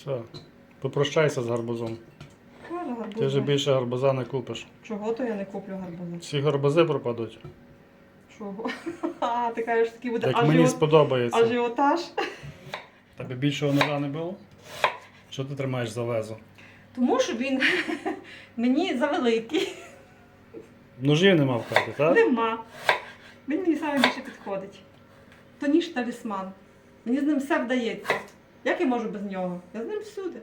Все. Попрощайся з гарбузом. Гарбуз. Ти вже більше гарбуза не купиш. Чого то я не куплю гарбуза? Всі гарбузи пропадуть. Чого? А, ти кажеш, такий буде Як мені сподобається. ажіотаж. Тебе більшого ножа не було? Що ти тримаєш за лезо? Тому що він мені завеликий. Ножів нема в хаті, так? Нема. Він мені саме більше підходить. То ніж талісман. Мені з ним все вдається. Як я можу без нього? Я з ним всюди.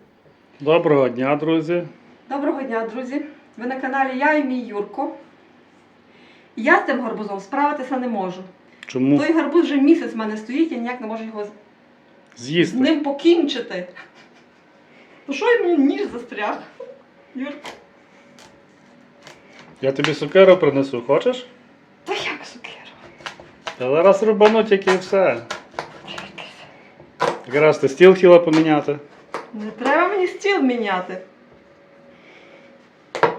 Доброго дня, друзі. Доброго дня, друзі! Ви на каналі Я і мій Юрко. Я з тим гарбузом справитися не можу. Чому Той гарбуз вже місяць в мене стоїть, я ніяк не можу його з- з'їсти? ним покінчити. То що й мені ніж застряг? Юрко, Я тобі сукеру принесу, хочеш? та як сукеру? Та зараз рубану тільки і все. Якраз ти стіл хотіла поміняти. Не треба мені стіл міняти.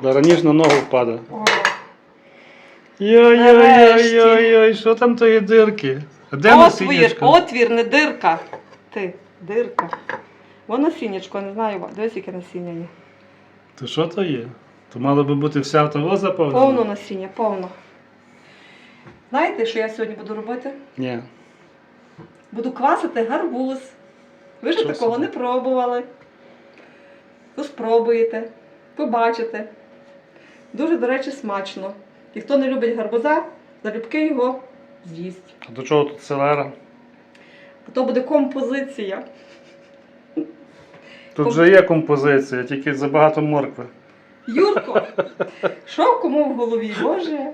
Зараз ніж на ногу впаде. О, Йой-йой-йой-йой, що там тої дирки? А Де отвір, отвір, не дирка. Ти, дирка. Воно насіннячко, не знаю, дивись, яке насіння є. То що то є? То мало би бути вся того заповнена? Повно насіння, повно. Знаєте, що я сьогодні буду робити? Ні. Буду квасити гарбуз. Ви ж такого не пробували. То спробуєте, побачите. Дуже, до речі, смачно. І хто не любить гарбуза, залюбки його з'їсть. А до чого тут селера? А то буде композиція. Тут вже є композиція, тільки забагато моркви. Юрко, що кому в голові? Боже.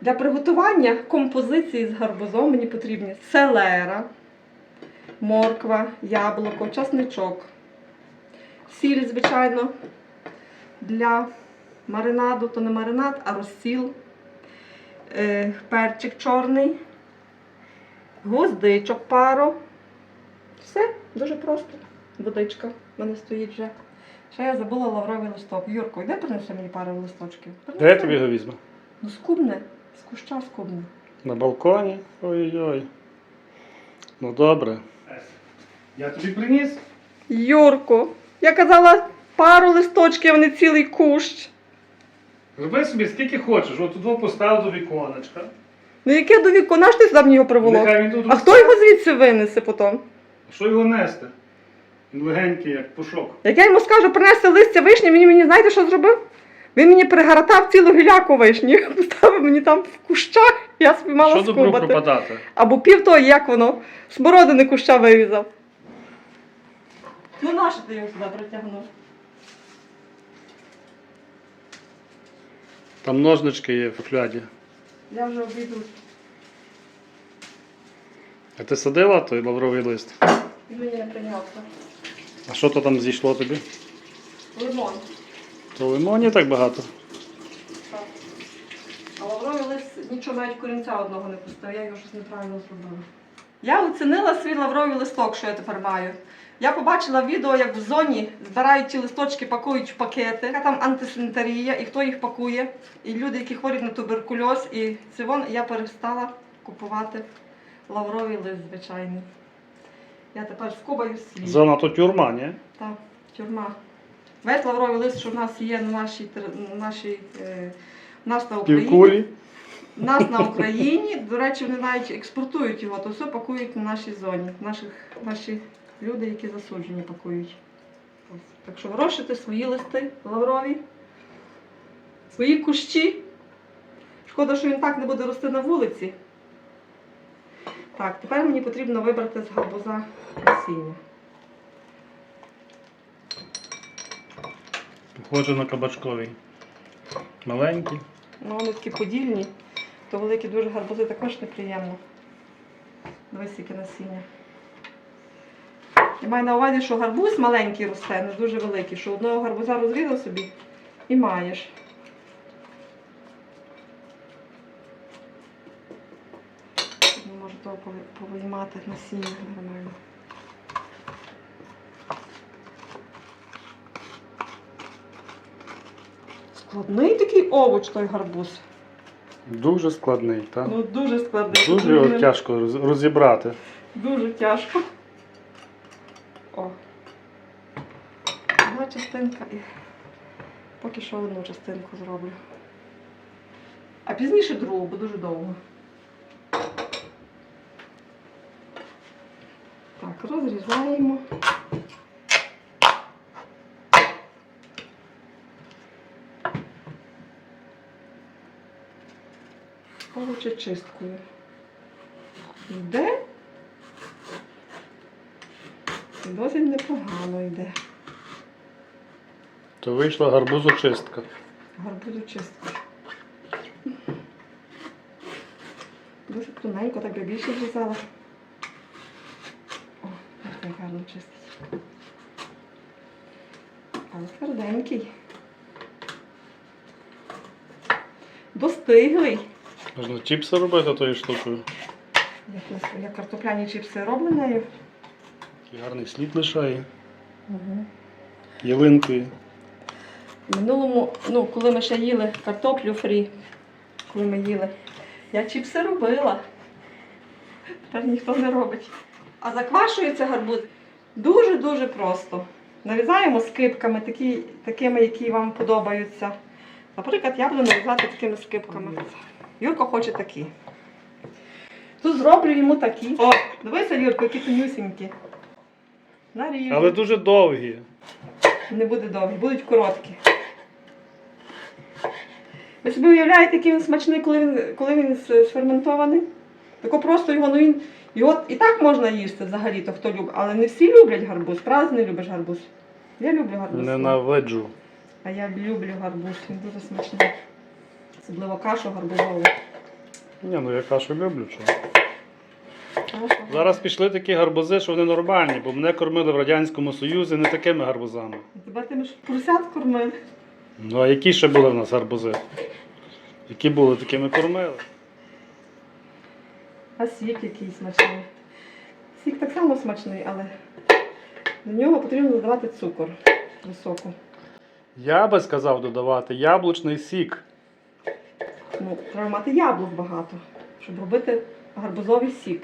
Для приготування композиції з гарбузом мені потрібні селера, морква, яблуко, часничок, сіль, звичайно, для маринаду, то не маринад, а розсіл, е, перчик чорний, гвоздичок пару. Все, дуже просто. Водичка в мене стоїть вже. Ще я забула лавровий листок. Юрко, йди принеси мені пару листочків. Де я тобі його візьму? Ну, скубне, з куща скубне. На балконі? Ой-ой. Ну добре. Я тобі приніс? Юрко, я казала пару листочків, а не цілий кущ. Роби собі скільки хочеш, от тут постав до віконечка. Ну яке до віку, наш ти сюди мені його приволок? Нехай він тут А хто його звідси винесе потім? Що його нести? Він легенький, як пушок. Як я йому скажу принести листя вишні, мені мені знаєте, що зробив? Він мені пригортав цілу гіляку вишні, поставив мені там в кущах, я собі мала Що добро скубати. пропадати? Або пів того, як воно, смородини куща вирізав. Ну нащо ти його сюди притягнув? Там ножнички є в фляді. Я вже обійду. А ти садила той лавровий лист? Він мені не прийнявся. А що то там зійшло тобі? Лимон. То лимоні так багато. Так. А лавровий лист нічого навіть корінця одного не пустив, я його щось неправильно зробила. Я оцінила свій лавровий листок, що я тепер маю. Я побачила відео, як в зоні збирають ті листочки, пакують в пакети. Яка там антисанітарія, і хто їх пакує. І люди, які хворі на туберкульоз, і це вон я перестала купувати лавровий лист звичайний. Я тепер скубаю свій. Зона то тюрма, ні? Так, тюрма. Весь лавровий лист, що в нас є на нашій, нашій е, нас на Україні. Півкулі. Нас на Україні, до речі, вони навіть експортують його, то все пакують на нашій зоні. Наших, наші люди, які засуджені, пакують. Так що вирощуйте свої листи лаврові, свої кущі. Шкода, що він так не буде рости на вулиці. Так, тепер мені потрібно вибрати з гарбуза насіння. Похоже на кабачковий. Маленький. Ну, вони такі подільні, то великі дуже гарбузи також неприємно. Дивись, яке насіння. Я маю на увазі, що гарбуз маленький росте, не дуже великий, що одного гарбуза розрізав собі і маєш. Не можу того пови- повиймати насіння нормально. Складний такий овоч той гарбуз. Дуже складний, так? Ну, дуже складний. Дуже його тяжко розібрати. Дуже тяжко. О. Одна частинка і поки що одну частинку зроблю. А пізніше другу, бо дуже довго. Так, розрізаємо. Овочі чисткою. Йде. Досить непогано йде. То вийшла гарбузочистка. Гарбузу чистку. Досить тоненько, так би більше врізала. О, так гарно чистить. Але тверденький. Достиглий. Можна чіпси робити тою штукою. Як, картопляні чіпси робленою. Такий гарний слід лишає. Угу. Ялинкою. В минулому, ну, коли ми ще їли картоплю фрі, коли ми їли, я чіпси робила. Тепер ніхто не робить. А заквашується гарбуз дуже-дуже просто. Нарізаємо скипками, такі, такими, які вам подобаються. Наприклад, я буду нарізати такими скипками. Юрко хоче такі. Тут зроблю йому такі. О, дивися, Юрко, які тонюсінькі. Наріжу. Але дуже довгі. Не буде довгі, будуть короткі. Ви собі уявляєте, який він смачний, коли він, коли він сферментований? Тако просто його, ну він, його і так можна їсти взагалі-то, хто любить. Але не всі люблять гарбуз. Правда, не любиш гарбуз? Я люблю гарбуз. Ненавиджу. А я люблю гарбуз, він дуже смачний. Особливо кашу гарбузову. Ні, ну я кашу люблю. Чого. Зараз пішли такі гарбузи, що вони нормальні, бо мене кормили в Радянському Союзі не такими гарбузами. Тебе тим ж поросят кормив. Ну а які ще були в нас гарбузи? Які були, такими кормили. А сік який смачний. Сік так само смачний, але до нього потрібно додавати цукор високу. Я би сказав додавати яблучний сік. Ну, треба мати яблук багато, щоб робити гарбузовий сік.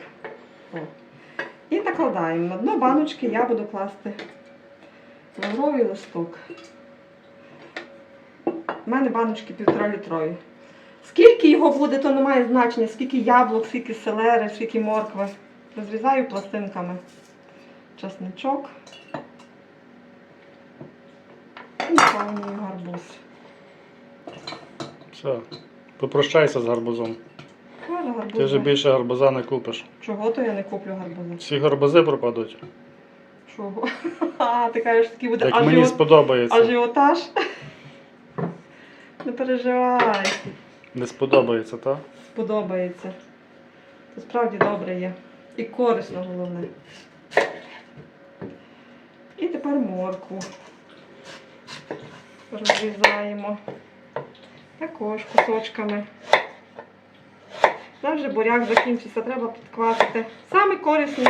О. І накладаємо. На дно баночки я буду класти лавровий листок. У мене баночки півтора літрові. Скільки його буде, то не має значення, скільки яблук, скільки селери, скільки моркви. Розрізаю пластинками. Часничок. І наповнюю гарбуз. Все. Попрощайся з гарбузом. Ти вже більше гарбуза не купиш. Чого то я не куплю гарбузи? Всі гарбузи пропадуть. Чого? А, ти кажеш, такий буде Як мені сподобається. ажіотаж. Не переживай, Не сподобається, так? сподобається. Це справді добре є. І корисно головне. І тепер моркву. Розрізаємо. Також кусочками. Вже буряк закінчиться, треба підквасити. Самі корисні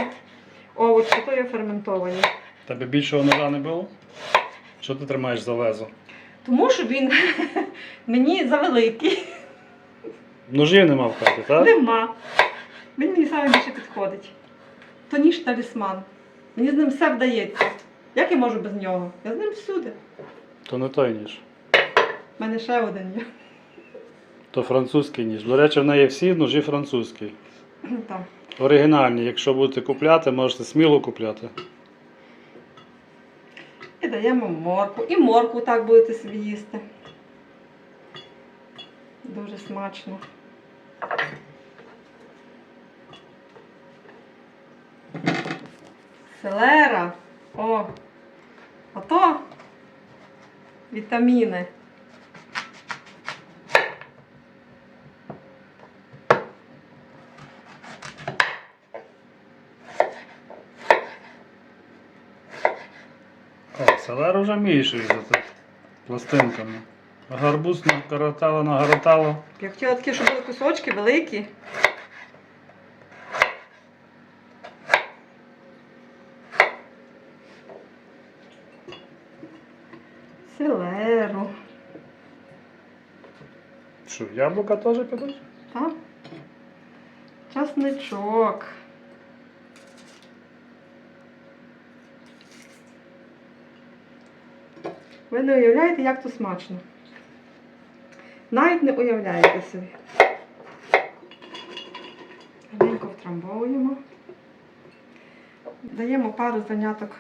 овочі, то є ферментовані. Тебе більшого ножа не було? Що ти тримаєш за лезо? Тому що він мені завеликий. Ножів нема в хаті, так? Нема. Він мені саме більше підходить. То ніж талісман. Мені з ним все вдається. Як я можу без нього? Я з ним всюди. То не той ніж. У мене ще один є. То французький ніж. До речі, в неї всі ножі французькі. Так. Оригінальні. Якщо будете купляти, можете сміло купляти. І даємо морку. І морку так будете собі їсти. Дуже смачно. Селера. О! Ото вітаміни. О, селеру вже вмієш різати пластинками. Гарбуз накоротало, нагоротало. Я хотіла такі, щоб були кусочки великі. Селеру. Що, яблука теж підуть? Так? Часничок. Ви не уявляєте, як то смачно. Навіть не уявляєте собі. Гарненько втрамбовуємо. Даємо пару заняток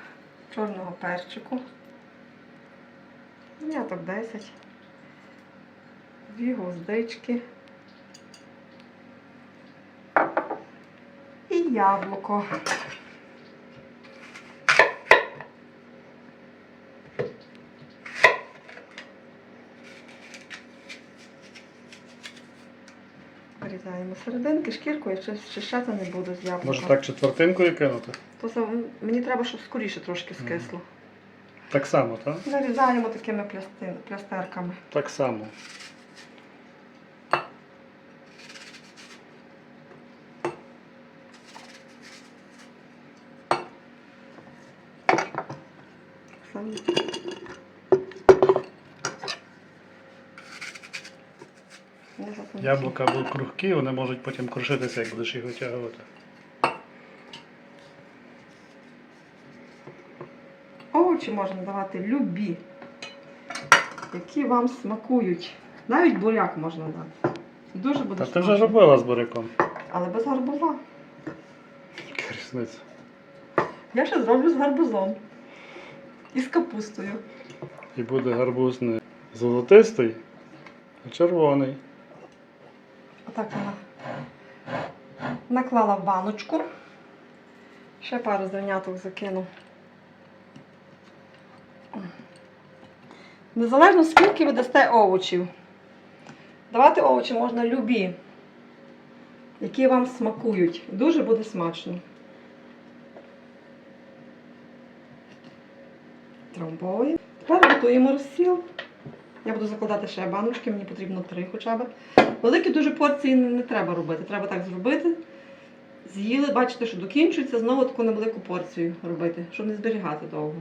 чорного перчику. Заняток 10. Дві гвоздички. І яблуко. Вирізаємо серединки, шкірку, я щось чищати не буду з яблука. Може так четвертинкою кинути? То це мені треба, щоб скоріше трошки скисло. Так само, так? Нарізаємо такими плясти- плястерками. Так само. Саме. Не запомню. Яблука будуть крухкі, вони можуть потім крушитися, як будеш їх витягувати. Овочі можна давати любі, які вам смакують. Навіть буряк можна дати. Дуже буде Та ти вже смачно. робила з буряком. Але без гарбуза. Яка різниця? Я ще зроблю з гарбузом. І з капустою. І буде гарбуз не золотистий, а червоний. Отак вона наклала в баночку. Ще пару зерняток закину. Незалежно скільки ви дасте овочів. Давати овочі можна любі, які вам смакують. Дуже буде смачно. Трамбовуємо. Тепер готуємо розсіл. Я буду закладати ще баночки, мені потрібно три хоча б. Великі дуже порції не, не треба робити. Треба так зробити. З'їли, бачите, що докінчується, знову таку невелику порцію робити, щоб не зберігати довго.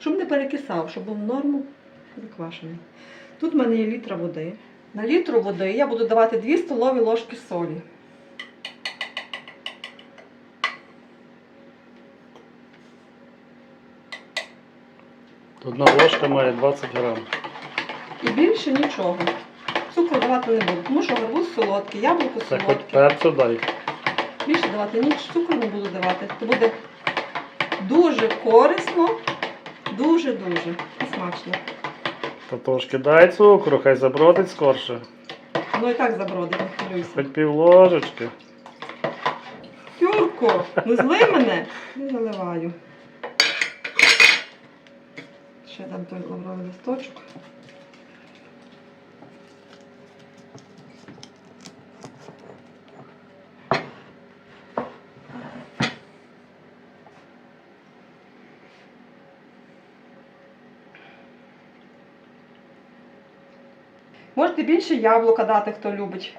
Щоб не перекисав, щоб був норму заквашений. Тут в мене є літра води. На літру води я буду давати 2 столові ложки солі. Одна ложка має 20 грам. І більше нічого. Цукру давати не буду, тому що гарбуз солодкий, яблуко Це хоч солодке. перцю дай. Більше давати ніч, цукру не буду давати. То буде дуже корисно, дуже-дуже і смачно. Та трошки дай цукру, хай забродить скорше. Воно і так забродить, не хвилюйся. Хоч пів ложечки. Юрко, не зли мене. Не заливаю. Ще дам той лавровий листочок. Можете більше яблука дати, хто любить.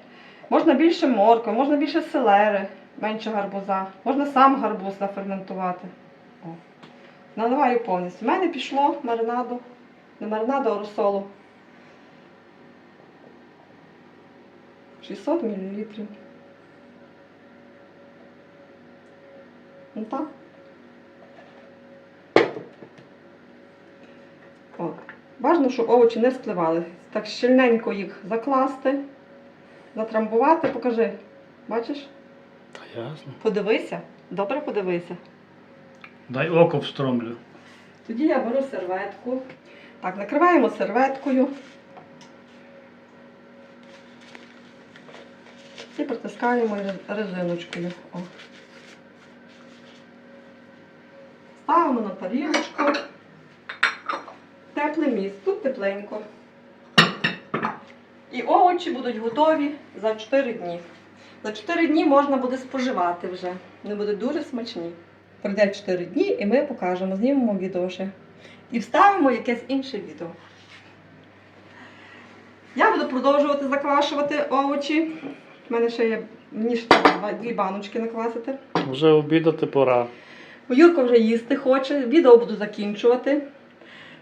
Можна більше моркви, можна більше селери, менше гарбуза. Можна сам гарбуз заферментувати. О. Наливаю повністю. У мене пішло маринаду, не маринаду, а розсолу. 600 мл. Ну так. От. Бажано, щоб овочі не спливали. Так щільненько їх закласти, затрамбувати, покажи. Бачиш? Та ясно. Подивися, добре подивися. Дай око встромлю. Тоді я беру серветку. Так, накриваємо серветкою. І притискаємо резиночкою. О. Ставимо на тарілочку. Тепле місце, тут тепленько. І овочі будуть готові за 4 дні. За 4 дні можна буде споживати вже. Вони будуть дуже смачні. Пройде 4 дні і ми покажемо, знімемо відео ще. І вставимо якесь інше відео. Я буду продовжувати заквашувати овочі. У мене ще є два- дві баночки наквасити. Вже обідати пора. Юрко вже їсти хоче. Відео буду закінчувати.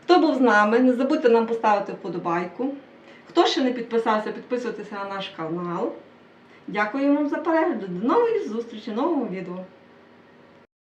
Хто був з нами, не забудьте нам поставити вподобайку. Хто ще не підписався, підписуйтеся на наш канал. Дякую вам за перегляд. До нової зустрічі, нового відео.